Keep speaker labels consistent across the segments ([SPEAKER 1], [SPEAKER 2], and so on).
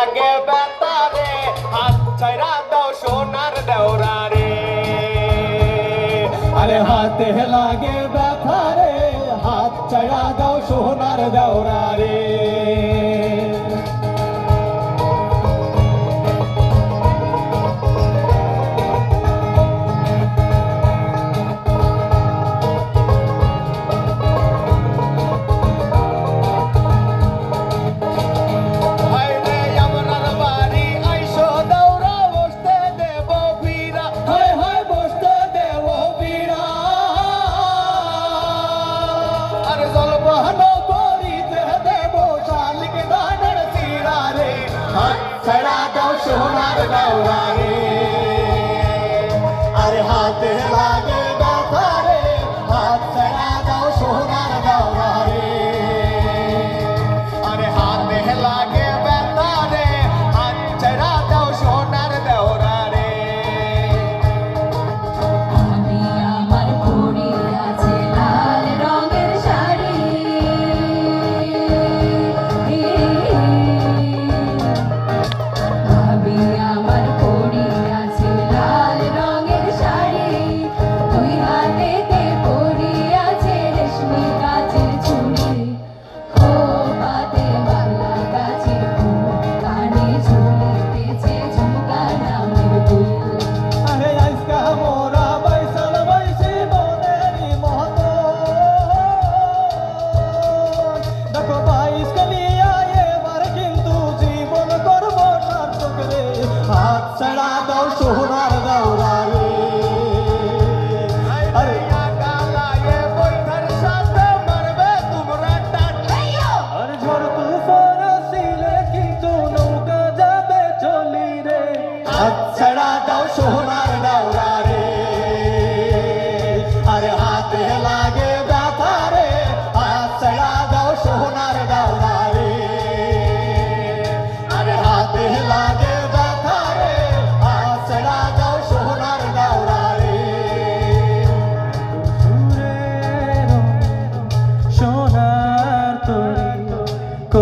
[SPEAKER 1] লাগে বেতারে হাত ছাইরা দাও সোনার দেওরা রে
[SPEAKER 2] আরে হাতে লাগে ব্যথা রে হাত ছাড়া দাও সোনার দেওরা রে
[SPEAKER 1] দাও সোনার দেওরা
[SPEAKER 2] রে
[SPEAKER 1] আরে
[SPEAKER 2] হাতে লাগে সহ না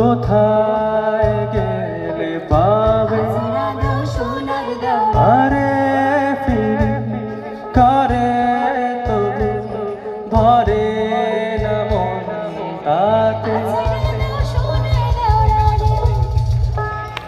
[SPEAKER 2] কোথায় গেলে পাবে? আরে ফির করে তুমি ধরে